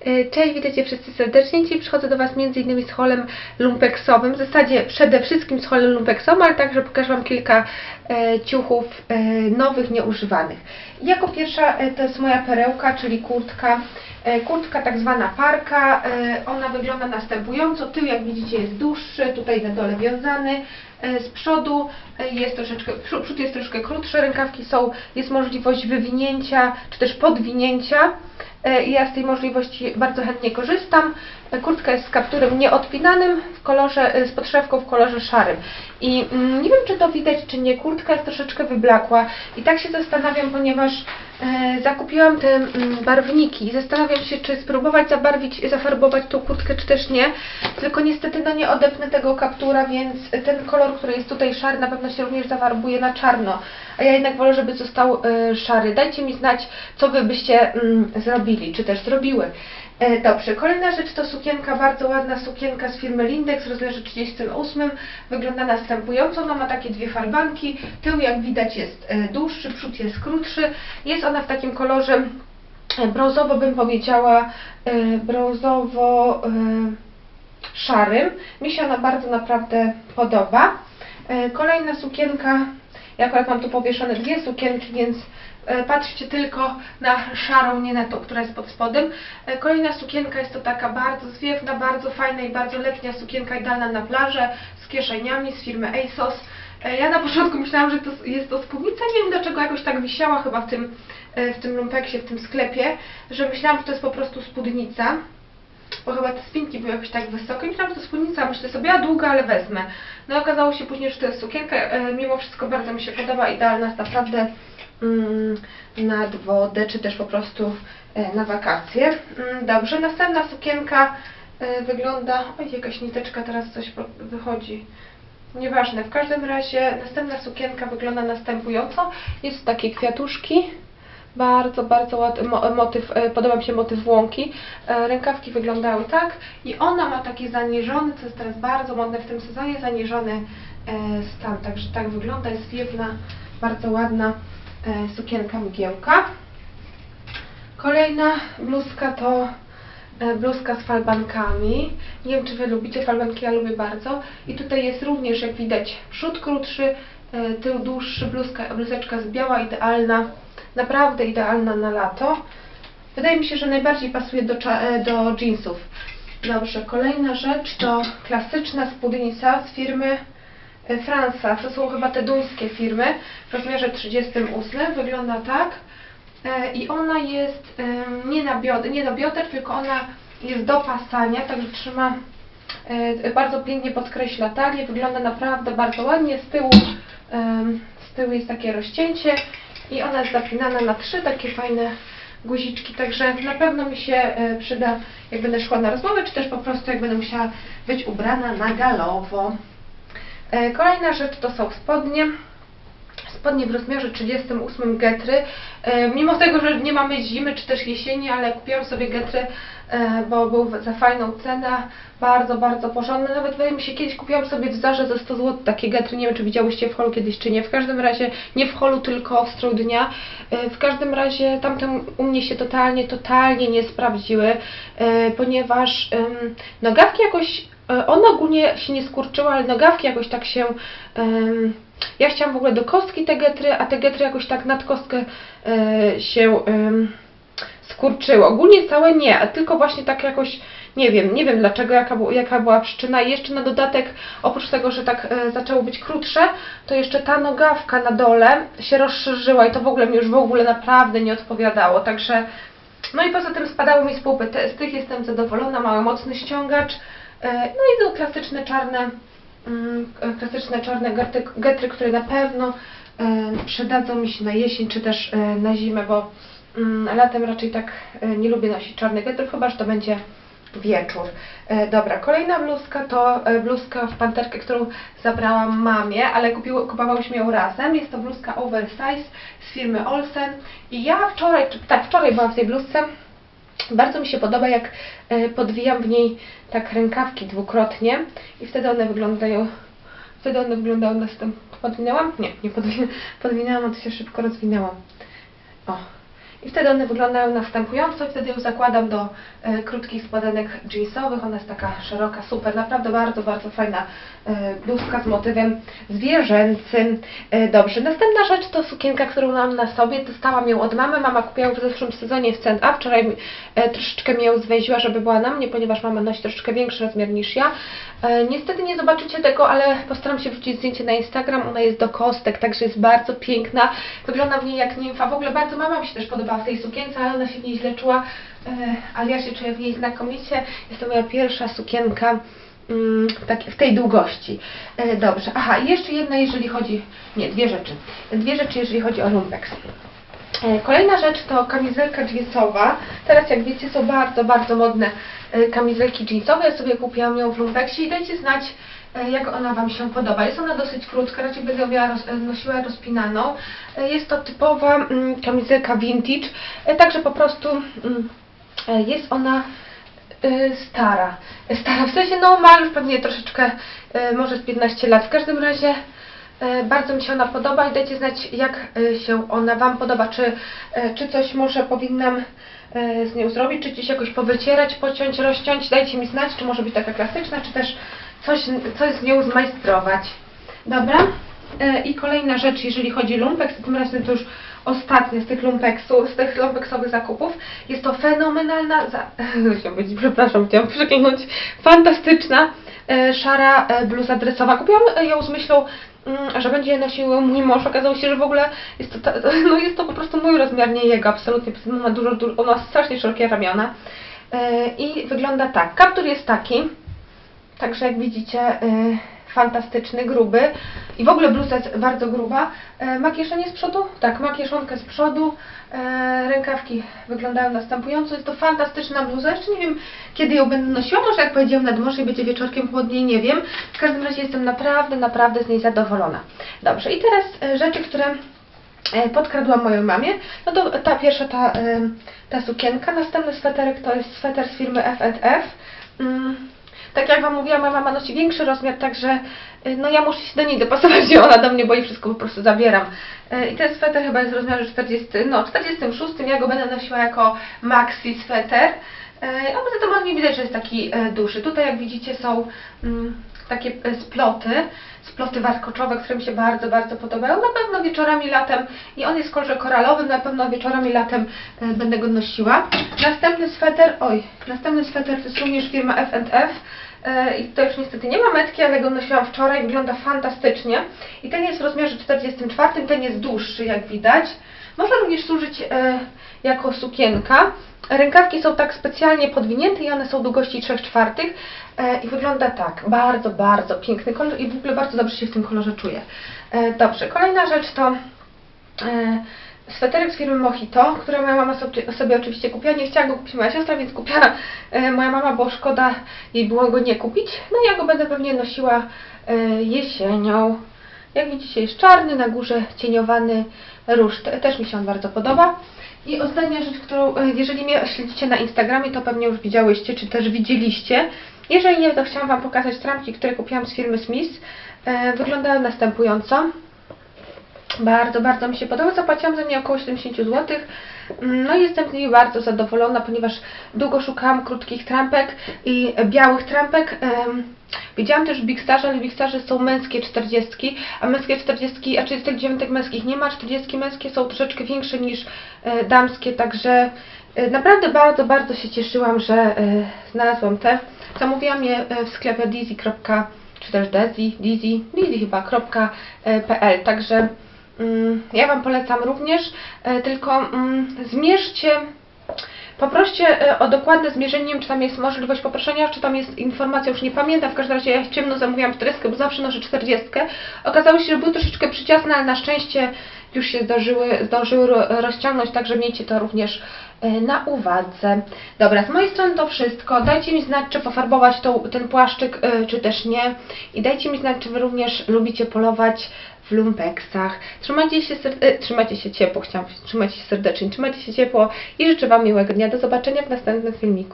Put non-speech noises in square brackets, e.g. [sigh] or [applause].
E, Cześć, witajcie wszyscy serdecznie. Dzisiaj przychodzę do Was m.in. z holem lumpeksowym. W zasadzie przede wszystkim z holem lumpeksowym, ale także pokażę Wam kilka e, ciuchów e, nowych, nieużywanych. Jako pierwsza e, to jest moja perełka, czyli kurtka. E, kurtka tak zwana parka. E, ona wygląda następująco. Tył jak widzicie jest dłuższy, tutaj na dole wiązany. E, z przodu jest troszeczkę, przód jest troszkę krótszy, rękawki są, jest możliwość wywinięcia czy też podwinięcia. Ja z tej możliwości bardzo chętnie korzystam. Kurtka jest z kapturem nieodpinanym w kolorze, z podszewką w kolorze szarym. I mm, nie wiem, czy to widać, czy nie, kurtka jest troszeczkę wyblakła. I tak się zastanawiam, ponieważ zakupiłam te mm, barwniki zastanawiam się, czy spróbować zabarwić, zafarbować tą kurtkę, czy też nie. Tylko niestety no nie odepnę tego kaptura, więc ten kolor, który jest tutaj szary, na pewno się również zafarbuje na czarno. A ja jednak wolę, żeby został e, szary. Dajcie mi znać, co Wy byście mm, zrobili, czy też zrobiły. E, Dobrze, kolejna rzecz to sukienka, bardzo ładna sukienka z firmy Lindex, rozmiarze 38. Wygląda następująco, ona ma takie dwie farbanki, tył jak widać jest e, dłuższy, przód jest krótszy. Jest ona w takim kolorze e, brązowo bym powiedziała, brązowo szarym. Mi się ona bardzo naprawdę podoba. Kolejna sukienka, ja akurat mam tu powieszone dwie sukienki, więc patrzcie tylko na szarą, nie na tą, która jest pod spodem. E, Kolejna sukienka jest to taka bardzo zwiewna, bardzo fajna i bardzo letnia sukienka idealna na plażę z kieszeniami z firmy ASOS. E, Ja na początku myślałam, że to jest to spódnica, nie wiem dlaczego jakoś tak wisiała chyba w tym, e, w tym lumpeksie, w tym sklepie, że myślałam, że to jest po prostu spódnica bo chyba te spinki były jakoś tak wysokie. Myślałam, że to spódnica, myślę sobie, a długa, ale wezmę. No i okazało się później, że to jest sukienka. E, mimo wszystko bardzo mi się podoba, idealna jest naprawdę nad wodę, czy też po prostu e, na wakacje. Mm, dobrze, następna sukienka e, wygląda... Oj, jakaś niteczka teraz coś wychodzi. Nieważne, w każdym razie następna sukienka wygląda następująco. Jest takie kwiatuszki. Bardzo, bardzo ładny mo- motyw, e, podoba mi się motyw łąki. Rękawki wyglądały tak i ona ma taki zaniżony, co jest teraz bardzo modne w tym sezonie, zaniżony stan. Także tak wygląda, jest wiewna, bardzo ładna sukienka mgiełka. Kolejna bluzka to e, bluzka z falbankami. Nie wiem, czy Wy lubicie falbanki, ja lubię bardzo. I tutaj jest również, jak widać, przód krótszy, e, tył dłuższy, bluzka, bluzeczka jest biała, idealna, naprawdę idealna na lato. Wydaje mi się, że najbardziej pasuje do, e, do jeansów. Dobrze, kolejna rzecz to klasyczna spódnica z firmy e, Fransa. To są chyba te duńskie firmy w rozmiarze 38. Wygląda tak. E, I ona jest nie, na bioder, nie do bioder, tylko ona jest do pasania, także trzyma, e, bardzo pięknie podkreśla talię, wygląda naprawdę bardzo ładnie. Z tyłu, z tyłu jest takie rozcięcie i ona jest zapinana na trzy takie fajne guziczki, także na pewno mi się e, przyda, jak będę szła na rozmowę, czy też po prostu jak będę musiała być ubrana na galowo. E, Kolejna rzecz to są spodnie spodnie w rozmiarze 38 getry. E, Mimo tego, że nie mamy zimy czy też jesieni, ale kupiłam sobie getry, e, bo był za fajną cenę, bardzo, bardzo porządne. Nawet wydaje mi się, kiedyś kupiłam sobie w Zarze za 100 zł takie getry, nie wiem czy widziałyście w holu kiedyś czy nie. W każdym razie, nie w holu, tylko w strój dnia. W każdym razie tamte u mnie się totalnie, totalnie nie sprawdziły, ponieważ nogawki jakoś Ona ogólnie się nie skurczyła, ale nogawki jakoś tak się. ja chciałam w ogóle do kostki te getry, a te getry jakoś tak nad kostkę e, się skurczyły. Ogólnie całe nie, tylko właśnie tak jakoś. Nie wiem, nie wiem dlaczego, jaka, jaka była przyczyna. I jeszcze na dodatek, oprócz tego, że tak e, zaczęło być krótsze, to jeszcze ta nogawka na dole się rozszerzyła i to w ogóle mi już w ogóle naprawdę nie odpowiadało. Także no i poza tym spadały mi z półpy. Z tych jestem zadowolona, mały mocny ściągacz. E, No i klasyczne czarne, mm, klasyczne czarne getry, getry, które na pewno e, przydadzą mi się na jesień czy też e, na zimę, bo mm, latem raczej tak nie lubię nosić czarnych getrów, chyba że to będzie wieczór. Dobra, kolejna bluzka to bluzka w panterkę, którą zabrałam mamie, ale kupiło, kupowałyśmy ją razem. Jest to bluzka oversize z firmy Olsen i ja wczoraj, tak wczoraj byłam w tej bluzce, bardzo mi się podoba, jak e, podwijam w niej tak rękawki dwukrotnie i wtedy one wyglądają, wtedy one wyglądają następnie. Podwinęłam? Nie, nie podwinęłam, podwinęłam, a to się szybko rozwinęłam. O. I wtedy one wyglądają następująco wtedy ją zakładam do e, krótkich spodenek jeansowych. Ona jest taka szeroka, super, naprawdę bardzo, bardzo fajna e, bluzka z motywem zwierzęcym. E, dobrze, następna rzecz to sukienka, którą mam na sobie. Dostałam ją od mamy. Mama kupiła ją w zeszłym sezonie w Cent Up. Wczoraj e, troszeczkę ją zwęziła, żeby była na mnie, ponieważ mama nosi troszeczkę większy rozmiar niż ja. E, niestety nie zobaczycie tego, ale postaram się wrzucić zdjęcie na Instagram. Ona jest do kostek, także jest bardzo piękna. Wygląda w niej jak nimfa. W ogóle bardzo mama mi się też podobała w tej sukience, ale ona się w niej źle czuła. E, ale ja się czuję w niej znakomicie. Jest to moja pierwsza sukienka mm, tak, w tej długości. E, dobrze. Aha, jeszcze jedna, jeżeli chodzi... Nie, dwie rzeczy. Dwie rzeczy, jeżeli chodzi o lumpex. E, Kolejna rzecz to kamizelka jeansowa. Teraz jak wiecie są bardzo, bardzo modne kamizelki jeansowe. Ja sobie kupiłam ją w lumpeksie i dajcie znać jak ona Wam się podoba. Jest ona dosyć krótka, raczej będę ją roz, e, nosiła rozpinaną. E, Jest to typowa mm, kamizelka vintage, e, także po prostu mm, e, jest ona e, stara. E, Stara w sensie, no ma już pewnie troszeczkę, e, może z 15 lat. W każdym razie E, Bardzo mi się ona podoba i dajcie znać, jak e, się ona Wam podoba. Czy, e, czy coś może powinnam e, z nią zrobić, czy gdzieś jakoś powycierać, pociąć, rozciąć. Dajcie mi znać, czy może być taka klasyczna, czy też coś, coś z nią zmajstrować. Dobra? E, I kolejna rzecz, jeżeli chodzi o lumpeks, tym razem to już ostatnia z tych lumpeksu, z tych lumpeksowych zakupów. Jest to fenomenalna, za... [laughs] powiedzieć, przepraszam, chciałam przeklinąć, fantastyczna e, szara e, bluza dresowa. Kupiłam ją z myślą, mm, że będzie nosił mój mąż. Okazało się, że w ogóle jest to, ta, [laughs] no jest to po prostu mój rozmiar, nie jego, absolutnie. Tym Ma dużo, dużo, ona ma strasznie szerokie ramiona. I wygląda tak. Kaptur jest taki, Także jak widzicie, y, fantastyczny, gruby i w ogóle bluza jest bardzo gruba. E, ma kieszenie z przodu? Tak, ma kieszonkę z przodu. E, rękawki wyglądają następująco. Jest to fantastyczna bluza. Jeszcze nie wiem, kiedy ją będę nosiła. Może jak powiedziałam nad morze i będzie wieczorkiem chłodniej, nie wiem. W każdym razie jestem naprawdę, naprawdę z niej zadowolona. Dobrze, i teraz e, rzeczy, które podkradłam mojej mamie. No to ta pierwsza, ta, ta sukienka. Następny sweterek to jest sweter z firmy F&F. Tak jak Wam mówiłam, moja mama nosi większy rozmiar, także y, no ja muszę się do niej dopasować, nie [laughs] ona do mnie, bo jej wszystko po prostu zabieram. Y, I ten sweter chyba jest w rozmiarze 40, no 46, ja go będę nosiła jako maxi sweter. Y, A poza tym on nie widać, że jest taki duży. Tutaj jak widzicie są mm, takie sploty, sploty warkoczowe, które mi się bardzo, bardzo podobają. Na pewno wieczorami latem i on jest w kolorze koralowym, na pewno wieczorami latem y, będę go nosiła. Następny sweter, oj, następny sweter to jest również firma F&F. E, I to już niestety nie ma metki, ale go nosiłam wczoraj, wygląda fantastycznie. I ten jest w rozmiarze 44, ten jest dłuższy jak widać. Może również służyć e, jako sukienka. Rękawki są tak specjalnie podwinięte i one są długości 3 czwartych. E, I wygląda tak, bardzo, bardzo piękny kolor i w ogóle bardzo dobrze się w tym kolorze czuję. E, dobrze, kolejna rzecz to e, sweterek z firmy Mojito, który moja mama sobie, oczywiście kupiła. Nie chciała go kupić moja siostra, więc kupiła moja mama, bo szkoda jej było go nie kupić. No i ja go będę pewnie nosiła jesienią. Jak widzicie jest czarny, na górze cieniowany róż. Te- Też mi się on bardzo podoba. I ostatnia rzecz, którą, e, jeżeli mnie śledzicie na Instagramie, to pewnie już widziałyście, czy też widzieliście. Jeżeli nie, to chciałam Wam pokazać trampki, które kupiłam z firmy Smith. E, wyglądają następująco. Bardzo, bardzo mi się podoba. Zapłaciłam za nie około 70 zł. No i jestem z niej bardzo zadowolona, ponieważ długo szukałam krótkich trampek i białych trampek. Widziałam też Big Starze, ale Big Starze są męskie 40, a męskie 40, a 39 męskich nie ma, 40 męskie są troszeczkę większe niż e, damskie, także e, naprawdę bardzo, bardzo się cieszyłam, że e, znalazłam te. Zamówiłam je w sklepie dizzy. czy też Dizzy, Dizzy, Dizzy chyba, .pl, także Ja Wam polecam również, e, tylko mm, zmierzcie, poproście e, o dokładne zmierzenie, czy tam jest możliwość poproszenia, czy tam jest informacja, już nie pamiętam, w każdym razie ja ciemno zamówiłam 40, bo zawsze noszę 40. Okazało się, że były troszeczkę przyciasne, ale na szczęście już się zdążyły, zdążyły ro- rozciągnąć, także miejcie to również e, na uwadze. Dobra, z mojej strony to wszystko. Dajcie mi znać, czy pofarbować tą, ten płaszczyk, e, czy też nie. I dajcie mi znać, czy Wy również lubicie polować w lumpeksach. Trzymajcie się, ser- e, trzymajcie się ciepło, chciałam trzymajcie się serdecznie, trzymajcie się ciepło i życzę Wam miłego dnia. Do zobaczenia w następnym filmiku.